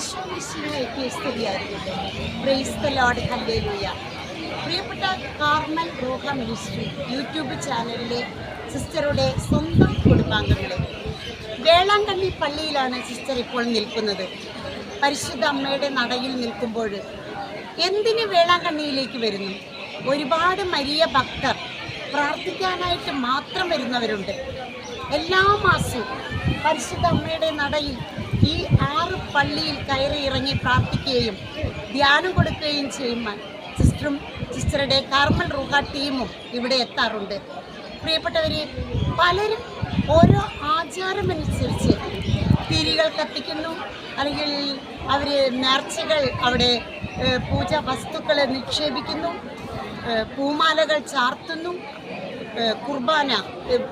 Price പ്രിയപ്പെട്ട Carmel Roha ministry YouTube ചാനലിലെ സിസ്റ്ററുടെ സ്വന്തം കുടുംബാംഗങ്ങളെ. വേളാങ്കണ്ണി പള്ളിയിലാണ് സിസ്റ്റർ ഇപ്പോൾ നിൽക്കുന്നത്. പരിശുദ്ധ അമ്മയുടെ നടയിൽ നിൽക്കുമ്പോൾ എന്തിന് വേളാങ്കണ്ണിയിലേക്ക് വരുന്നു? ഒരുപാട് മരിയ ഭക്തർ പ്രാർത്ഥിക്കാനായിട്ട് മാത്രം വരുന്നവരുണ്ട്. എല്ലാ മാസവും പരിശുദ്ധ അമ്മയുടെ നടയിൽ ഈ ആറ് പള്ളിയിൽ കയറി ഇറങ്ങി പ്രാർത്ഥിക്കുകയും ധ്യാനം കൊടുക്കുകയും ചെയ്യുമ്പോൾ സിസ്റ്ററും സിസ്റ്ററുടെ കാർമൽ റൂഹ ടീമും ഇവിടെ എത്താറുണ്ട്. പ്രിയപ്പെട്ടവരെ പലരും ഓരോ ആചാരമനുസരിച്ച് തിരികൾ കത്തിക്കുന്നു. അല്ലെങ്കിൽ അവർ നേർച്ചകൾ അവിടെ പൂജാ വസ്തുക്കൾ നിക്ഷേപിക്കുന്നു. പൂമാലകൾ ചാർത്തുന്നു. കുർബാന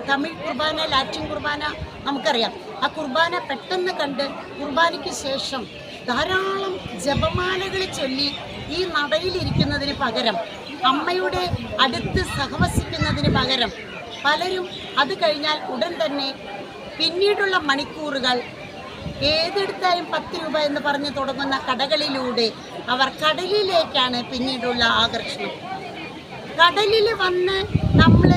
തമിഴ് കുർബാന ലാറ്റിൻ കുർബാന നമുക്കറിയാം. ആ കുർബാന പെട്ടെന്ന് കണ്ട് കുർബാനയ്ക്ക് ശേഷം ധാരാളം ജപമാലകൾ ചൊല്ലി ഈ നടയിലിരിക്കുന്നതിന് പകരം അമ്മയുടെ അടുത്ത് സഹവസിക്കുന്നതിന് പകരം പലരും അത് കഴിഞ്ഞാൽ ഉടൻ തന്നെ പിന്നീടുള്ള മണിക്കൂറുകൾ ഏതെടുത്താലും പത്ത് രൂപ എന്ന് പറഞ്ഞ് തുടങ്ങുന്ന കടകളിലൂടെ അവർ കടലിലേക്കാണ് പിന്നീടുള്ള ആകർഷണം. കടലിൽ വന്ന് നമ്മൾ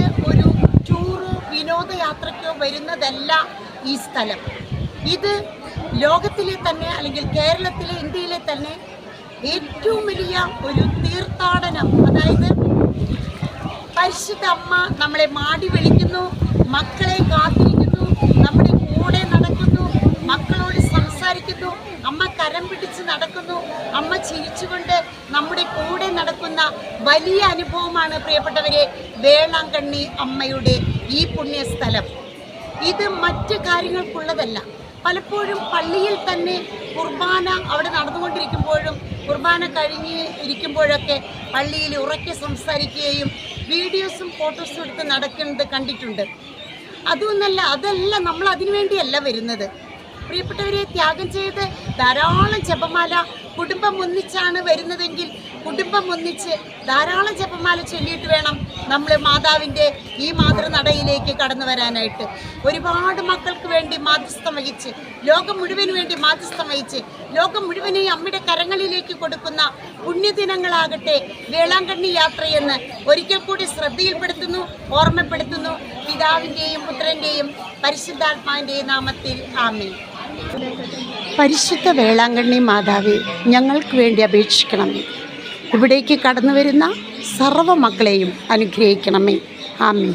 വിനോദയാത്രയ്ക്കോ വരുന്നതല്ല ഈ സ്ഥലം. ഇത് ലോകത്തിലെ തന്നെ അല്ലെങ്കിൽ കേരളത്തിലെ ഇന്ത്യയിലെ തന്നെ ഏറ്റവും വലിയ ഒരു തീർത്ഥാടനം. അതായത് പരിശുദ്ധ അമ്മ നമ്മളെ മാടി വിളിക്കുന്നു മക്കളെ കാത്തിരിക്കുന്നു നമ്മുടെ കൂടെ നടക്കുന്നു മക്കളോട് സംസാരിക്കുന്നു അമ്മ കരം പിടിച്ച് നടക്കുന്നു അമ്മ ചിരിച്ചുകൊണ്ട് നമ്മുടെ കൂടെ നടക്കുന്ന വലിയ അനുഭവമാണ് പ്രിയപ്പെട്ടവരെ വേളാങ്കണ്ണി അമ്മയുടെ ഈ പുണ്യസ്ഥലം. ഇത് മറ്റ് കാര്യങ്ങൾക്കുള്ളതല്ല. പലപ്പോഴും പള്ളിയിൽ തന്നെ കുർബാന അവിടെ നടന്നുകൊണ്ടിരിക്കുമ്പോഴും കുർബാന കഴിഞ്ഞ് ഇരിക്കുമ്പോഴൊക്കെ പള്ളിയിൽ ഉറക്കെ സംസാരിക്കുകയും വീഡിയോസും ഫോട്ടോസും എടുത്ത് നടക്കുന്നത് കണ്ടിട്ടുണ്ട്. അതൊന്നല്ല അതല്ല നമ്മൾ അതിനുവേണ്ടിയല്ല വരുന്നത്. പ്രിയപ്പെട്ടവരെ ത്യാഗം ചെയ്ത് ധാരാളം ജപമാല കുടുംബം ഒന്നിച്ചാണ് വരുന്നതെങ്കിൽ കുടുംബം ഒന്നിച്ച് ധാരാളം ജപമാല ചൊല്ലിയിട്ട് വേണം നമ്മൾ മാതാവിന്റെ ഈ മാതൃനടയിലേക്ക് കടന്നു വരാനായിട്ട്. ഒരുപാട് മക്കൾക്ക് വേണ്ടി മാധ്യസ്ഥം വഹിച്ച് ലോകം മുഴുവൻ വേണ്ടി മാധ്യസ്ഥം വഹിച്ച് ലോകം മുഴുവനെയും അമ്മയുടെ കരങ്ങളിലേക്ക് കൊടുക്കുന്ന പുണ്യദിനങ്ങളാകട്ടെ വേളാങ്കണ്ണി യാത്രയെന്ന് ഒരിക്കൽ കൂടി ശ്രദ്ധയിൽപ്പെടുത്തുന്നു ഓർമ്മപ്പെടുത്തുന്നു. പിതാവിന്റെയും പുത്രന്റെയും പരിശുദ്ധാത്മാവിന്റെയും നാമത്തിൽ ആമേ പരിശുദ്ധ വേളാങ്കണ്ണി മാതാവേ ഞങ്ങൾക്ക് വേണ്ടി അപേക്ഷിക്കണമേ. ഇവിടേക്ക് കടന്നു വരുന്ന സർവ മക്കളെയും അനുഗ്രഹിക്കണമേ. ആമേ